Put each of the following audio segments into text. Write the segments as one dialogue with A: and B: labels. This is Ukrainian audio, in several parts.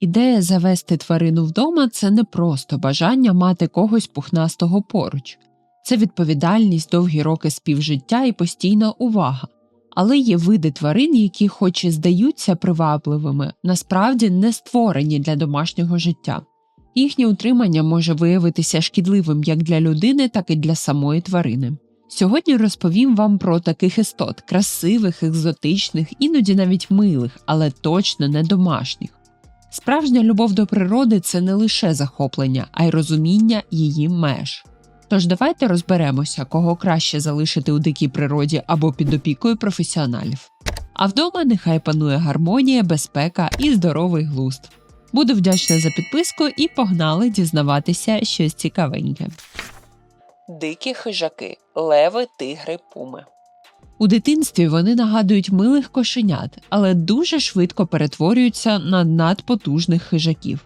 A: Ідея завести тварину вдома це не просто бажання мати когось пухнастого поруч, це відповідальність, довгі роки співжиття і постійна увага. Але є види тварин, які, хоч і здаються привабливими, насправді не створені для домашнього життя. Їхнє утримання може виявитися шкідливим як для людини, так і для самої тварини. Сьогодні розповім вам про таких істот красивих, екзотичних, іноді навіть милих, але точно не домашніх. Справжня любов до природи це не лише захоплення, а й розуміння її меж. Тож давайте розберемося, кого краще залишити у дикій природі або під опікою професіоналів. А вдома нехай панує гармонія, безпека і здоровий глузд. Буду вдячна за підписку і погнали дізнаватися щось цікавеньке.
B: Дикі хижаки, леви, тигри, пуми.
A: У дитинстві вони нагадують милих кошенят, але дуже швидко перетворюються на надпотужних хижаків.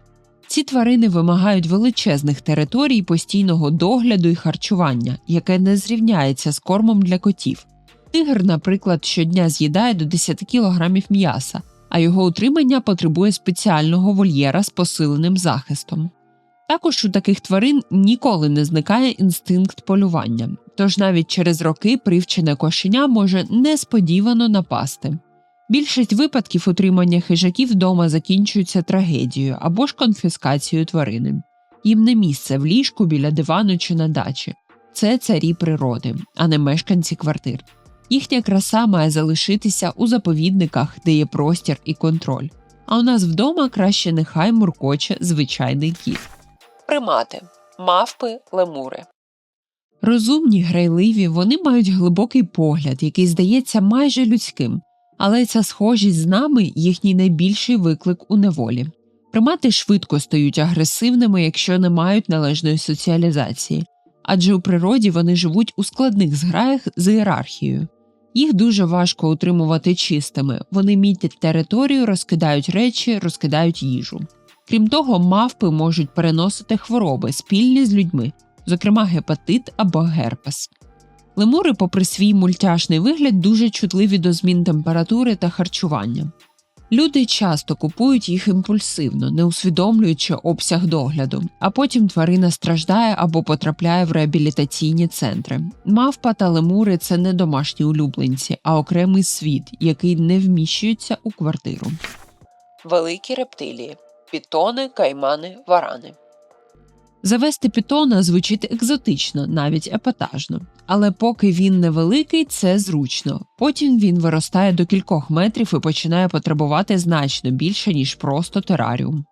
A: Ці тварини вимагають величезних територій постійного догляду і харчування, яке не зрівняється з кормом для котів. Тигр, наприклад, щодня з'їдає до 10 кг м'яса, а його утримання потребує спеціального вольєра з посиленим захистом. Також у таких тварин ніколи не зникає інстинкт полювання, тож навіть через роки привчене кошеня може несподівано напасти. Більшість випадків утримання хижаків вдома закінчується трагедією або ж конфіскацією тварини. Їм не місце в ліжку біля дивану чи на дачі. Це царі природи, а не мешканці квартир. Їхня краса має залишитися у заповідниках, де є простір і контроль. А у нас вдома краще нехай муркоче звичайний кіт.
B: Примати, мавпи, лемури.
A: Розумні, грайливі, вони мають глибокий погляд, який здається майже людським, але ця схожість з нами їхній найбільший виклик у неволі. Примати швидко стають агресивними, якщо не мають належної соціалізації, адже у природі вони живуть у складних зграях з ієрархією. Їх дуже важко утримувати чистими, вони мітять територію, розкидають речі, розкидають їжу. Крім того, мавпи можуть переносити хвороби спільні з людьми, зокрема гепатит або герпес. Лемури, попри свій мультяшний вигляд, дуже чутливі до змін температури та харчування. Люди часто купують їх імпульсивно, не усвідомлюючи обсяг догляду, а потім тварина страждає або потрапляє в реабілітаційні центри. Мавпа та лемури це не домашні улюбленці, а окремий світ, який не вміщується у квартиру.
B: Великі рептилії, пітони, каймани, варани.
A: Завести пітона звучить екзотично, навіть епатажно. Але поки він невеликий, це зручно. Потім він виростає до кількох метрів і починає потребувати значно більше, ніж просто тераріум.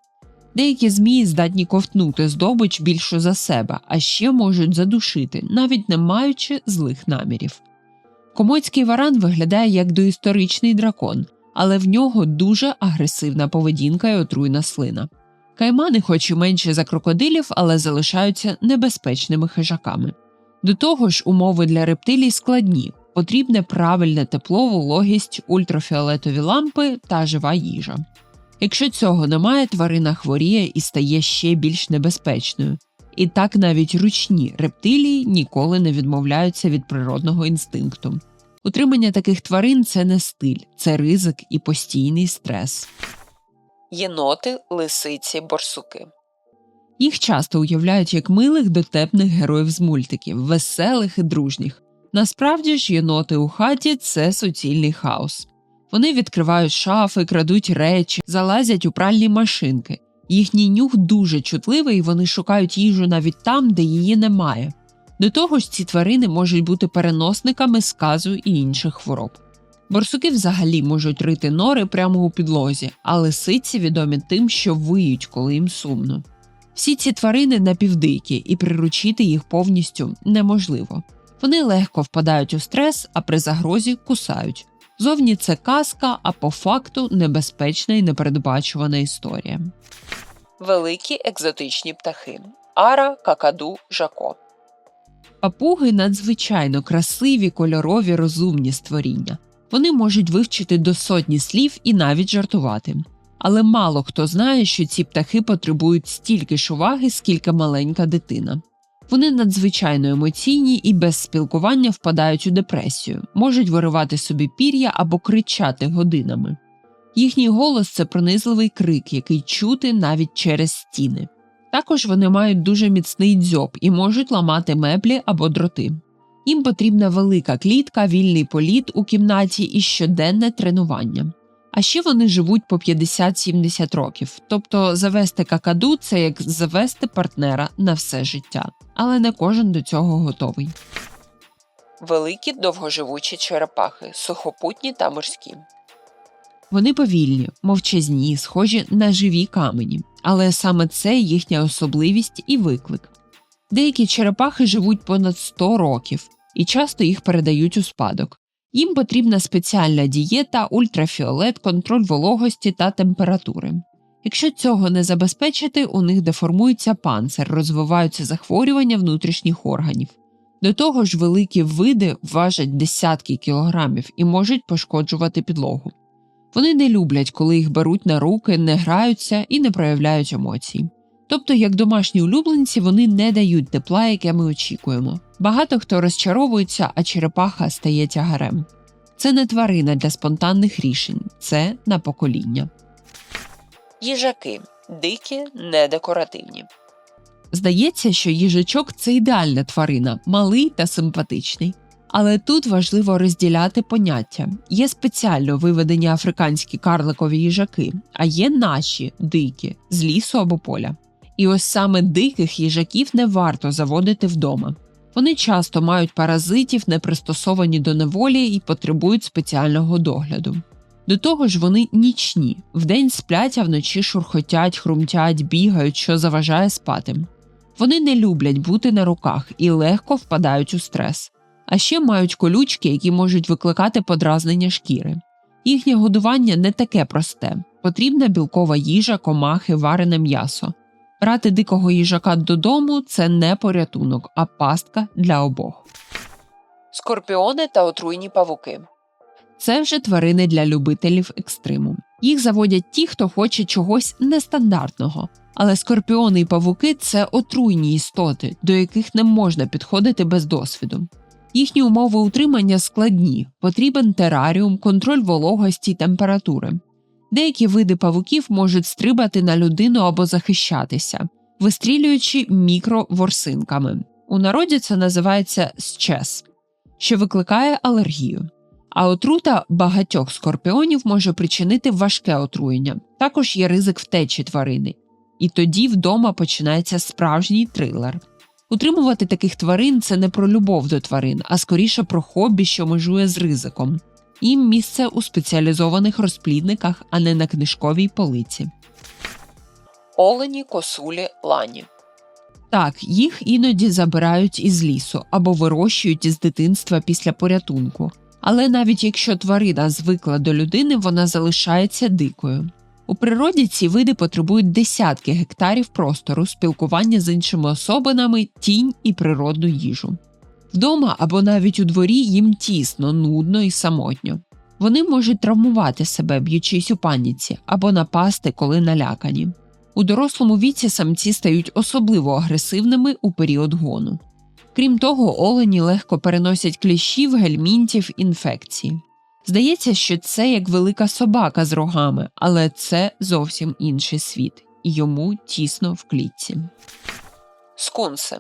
A: Деякі змії здатні ковтнути здобич більшу за себе, а ще можуть задушити, навіть не маючи злих намірів. Комоцький варан виглядає як доісторичний дракон, але в нього дуже агресивна поведінка і отруйна слина. Каймани, хоч і менші за крокодилів, але залишаються небезпечними хижаками. До того ж, умови для рептилій складні, потрібне правильне тепло, вологість, ультрафіолетові лампи та жива їжа. Якщо цього немає, тварина хворіє і стає ще більш небезпечною. І так навіть ручні рептилії ніколи не відмовляються від природного інстинкту. Утримання таких тварин це не стиль, це ризик і постійний стрес.
B: Єноти, лисиці, борсуки.
A: Їх часто уявляють як милих дотепних героїв з мультиків, веселих і дружніх. Насправді ж єноти у хаті це суцільний хаос. Вони відкривають шафи, крадуть речі, залазять у пральні машинки. Їхній нюх дуже чутливий, і вони шукають їжу навіть там, де її немає. До того ж, ці тварини можуть бути переносниками сказу і інших хвороб. Борсуки взагалі можуть рити нори прямо у підлозі, а лисиці відомі тим, що виють, коли їм сумно. Всі ці тварини напівдикі, і приручити їх повністю неможливо. Вони легко впадають у стрес, а при загрозі кусають. Зовні це казка, а по факту небезпечна і непередбачувана історія.
B: Великі екзотичні птахи. Ара, какаду, жако.
A: Папуги надзвичайно красиві, кольорові, розумні створіння. Вони можуть вивчити до сотні слів і навіть жартувати. Але мало хто знає, що ці птахи потребують стільки ж уваги, скільки маленька дитина. Вони надзвичайно емоційні і без спілкування впадають у депресію, можуть виривати собі пір'я або кричати годинами. Їхній голос це пронизливий крик, який чути навіть через стіни. Також вони мають дуже міцний дзьоб і можуть ламати меблі або дроти. Їм потрібна велика клітка, вільний політ у кімнаті і щоденне тренування. А ще вони живуть по 50-70 років, тобто завести какаду це як завести партнера на все життя, але не кожен до цього готовий.
B: Великі довгоживучі черепахи, сухопутні та морські.
A: Вони повільні, мовчазні, схожі на живі камені, але саме це їхня особливість і виклик. Деякі черепахи живуть понад 100 років і часто їх передають у спадок. Їм потрібна спеціальна дієта, ультрафіолет, контроль вологості та температури. Якщо цього не забезпечити, у них деформується панцир, розвиваються захворювання внутрішніх органів. До того ж, великі види важать десятки кілограмів і можуть пошкоджувати підлогу. Вони не люблять, коли їх беруть на руки, не граються і не проявляють емоцій. Тобто, як домашні улюбленці, вони не дають тепла, яке ми очікуємо. Багато хто розчаровується, а черепаха стає тягарем. Це не тварина для спонтанних рішень, це на покоління.
B: Їжаки дикі, недекоративні.
A: Здається, що їжачок це ідеальна тварина, малий та симпатичний. Але тут важливо розділяти поняття. Є спеціально виведені африканські карликові їжаки, а є наші дикі з лісу або поля. І ось саме диких їжаків не варто заводити вдома. Вони часто мають паразитів, не пристосовані до неволі і потребують спеціального догляду. До того ж, вони нічні, вдень сплять, а вночі шурхотять, хрумтять, бігають, що заважає спати. Вони не люблять бути на руках і легко впадають у стрес, а ще мають колючки, які можуть викликати подразнення шкіри. Їхнє годування не таке просте потрібна білкова їжа, комахи, варене м'ясо. Брати дикого їжака додому це не порятунок, а пастка для обох.
B: Скорпіони та отруйні павуки.
A: Це вже тварини для любителів екстриму. Їх заводять ті, хто хоче чогось нестандартного. Але скорпіони і павуки це отруйні істоти, до яких не можна підходити без досвіду. Їхні умови утримання складні, потрібен тераріум, контроль вологості температури. Деякі види павуків можуть стрибати на людину або захищатися, вистрілюючи мікроворсинками. У народі це називається счес, що викликає алергію. А отрута багатьох скорпіонів може причинити важке отруєння. Також є ризик втечі тварини. І тоді вдома починається справжній трилер. Утримувати таких тварин це не про любов до тварин, а скоріше про хобі, що межує з ризиком. Їм місце у спеціалізованих розплідниках, а не на книжковій полиці.
B: Олені, косулі, лані.
A: Так, їх іноді забирають із лісу або вирощують із дитинства після порятунку. Але навіть якщо тварина звикла до людини, вона залишається дикою. У природі ці види потребують десятки гектарів простору, спілкування з іншими особинами, тінь і природну їжу. Вдома або навіть у дворі їм тісно, нудно і самотньо. Вони можуть травмувати себе, б'ючись у паніці, або напасти, коли налякані. У дорослому віці самці стають особливо агресивними у період гону. Крім того, олені легко переносять кліщів, гельмінтів, інфекції. Здається, що це як велика собака з рогами, але це зовсім інший світ, і йому тісно в клітці.
B: Скунси.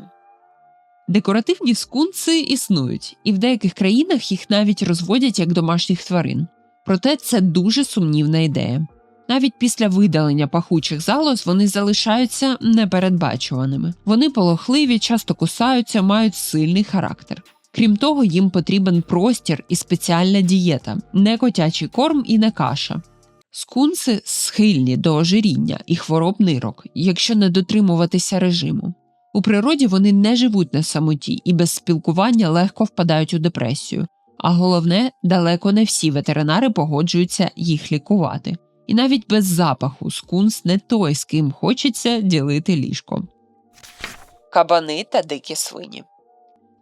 A: Декоративні скунси існують, і в деяких країнах їх навіть розводять як домашніх тварин. Проте це дуже сумнівна ідея. Навіть після видалення пахучих залоз вони залишаються непередбачуваними. Вони полохливі, часто кусаються, мають сильний характер. Крім того, їм потрібен простір і спеціальна дієта, не котячий корм і не каша. Скунси схильні до ожиріння і хвороб нирок, якщо не дотримуватися режиму. У природі вони не живуть на самоті і без спілкування легко впадають у депресію, а головне, далеко не всі ветеринари погоджуються їх лікувати. І навіть без запаху скунс не той, з ким хочеться ділити ліжко.
B: Кабани та дикі свині.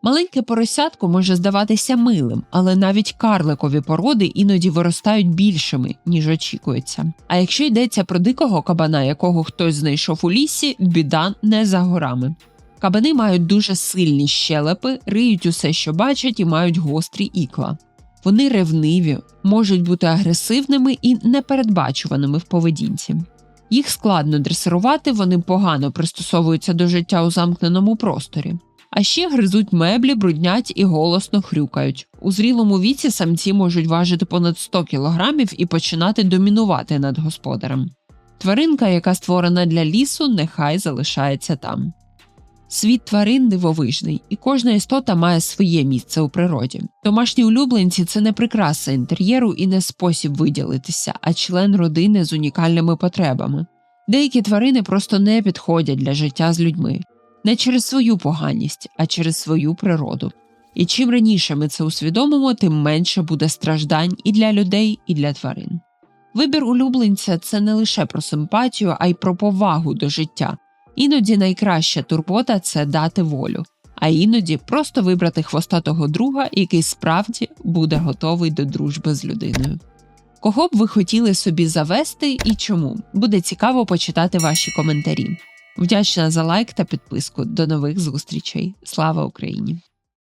A: Маленьке поросятко може здаватися милим, але навіть карликові породи іноді виростають більшими, ніж очікується. А якщо йдеться про дикого кабана, якого хтось знайшов у лісі, біда не за горами. Кабани мають дуже сильні щелепи, риють усе, що бачать, і мають гострі ікла. Вони ревниві, можуть бути агресивними і непередбачуваними в поведінці. Їх складно дресирувати, вони погано пристосовуються до життя у замкненому просторі. А ще гризуть меблі, бруднять і голосно хрюкають. У зрілому віці самці можуть важити понад 100 кілограмів і починати домінувати над господарем. Тваринка, яка створена для лісу, нехай залишається там. Світ тварин дивовижний, і кожна істота має своє місце у природі. Домашні улюбленці це не прикраса інтер'єру і не спосіб виділитися, а член родини з унікальними потребами. Деякі тварини просто не підходять для життя з людьми не через свою поганість, а через свою природу. І чим раніше ми це усвідомимо, тим менше буде страждань і для людей, і для тварин. Вибір улюбленця це не лише про симпатію, а й про повагу до життя. Іноді найкраща турбота це дати волю, а іноді просто вибрати хвостатого друга, який справді буде готовий до дружби з людиною. Кого б ви хотіли собі завести і чому? Буде цікаво почитати ваші коментарі. Вдячна за лайк та підписку. До нових зустрічей. Слава Україні!